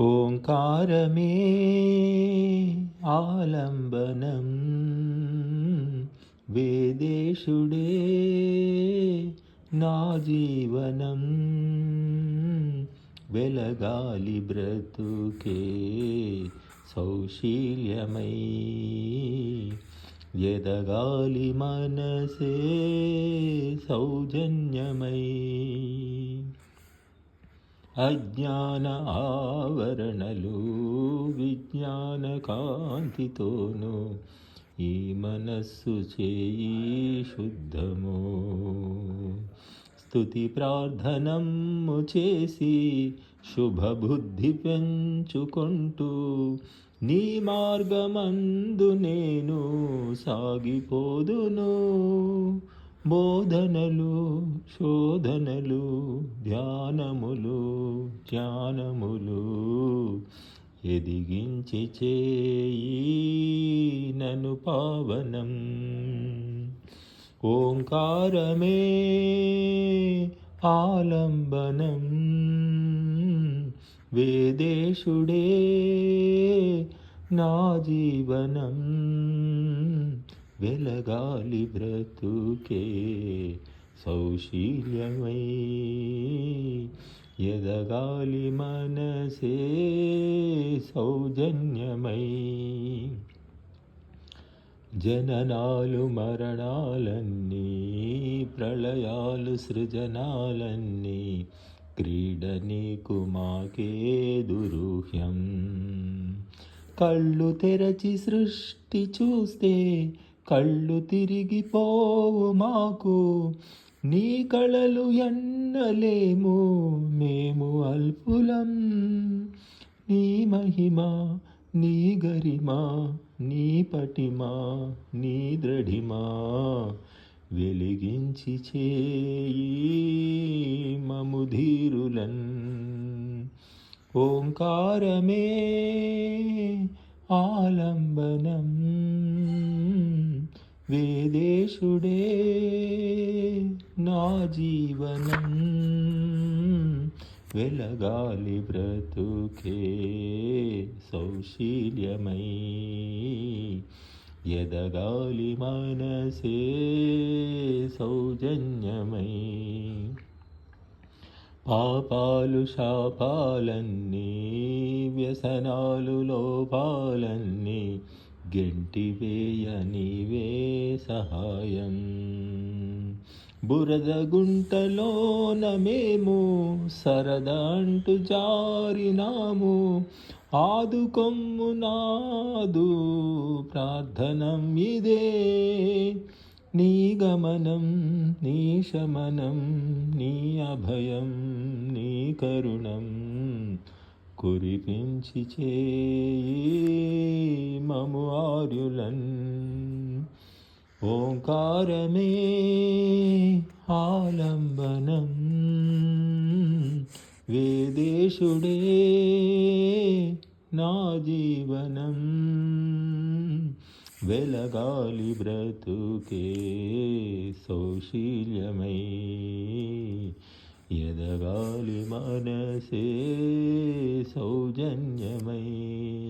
ఓంకారమే ఆలంబనం వేదేశుడే నా జీవనం వెలగాలి బ్రతుకే సౌశీల్యమై ఎదగాలి మనసే సౌజన్యమై అజ్ఞాన ఆవరణలు విజ్ఞాన కాంతితోను ఈ మనస్సు చేయి శుద్ధము. స్తుతి ప్రార్థనము చేసి శుభబుద్ధి పెంచుకుంటూ నీ మార్గమందు నేను సాగిపోదును. బోధనలు శోధనలు జ్ఞానములు ఎదిగించి చేయి నను పావనం. ఓంకారమే ఆలంబనం. వేదేశుడే నా జీవనం. వెలగాలి బ్రతుకే సౌశీల్యమై ఎదగాలి మనసే సౌజన్యమై. జననాలు మరణాలన్నీ ప్రళయాలు సృజనాలన్నీ క్రీడ నీకు మాకే దురుహ్యం. కళ్ళు తెరచి సృష్టి చూస్తే కళ్ళు తిరిగిపోవు మాకు. నీ కళలు ఎన్నలేము మేము అల్పులం. నీ మహిమ నీ గరిమా నీ పటిమా నీ దృఢిమా వెలిగించి చేయి మముధీరులన్. ఓంకారమే ఆలంబనం వేదేశుడే నా జీవనం వెలగాలి బ్రతుకే సౌశీల్యమై. ఎదగాలి మనసే సౌజన్యమై. పాపాలు శాపాలన్నీ వ్యసనాలు లోపాలన్నీ గెంటివేయ నీవే సహాయం. బురద గుంటలోన మేము సరదంటు జారినాము. ఆదుకొమ్ము నాదు ప్రార్థనం ఇదే. నీ గమనం నీ శమనం నీ అభయం నీ కరుణం కురిపించి చేయి మము ఆర్యులన్. ओङ्कारमे आलम्बनं वेदेशुडे नाजीवनं वेलगालिब्रतुके सौशील्यमयि यदगालि मनसे सौजन्यमयि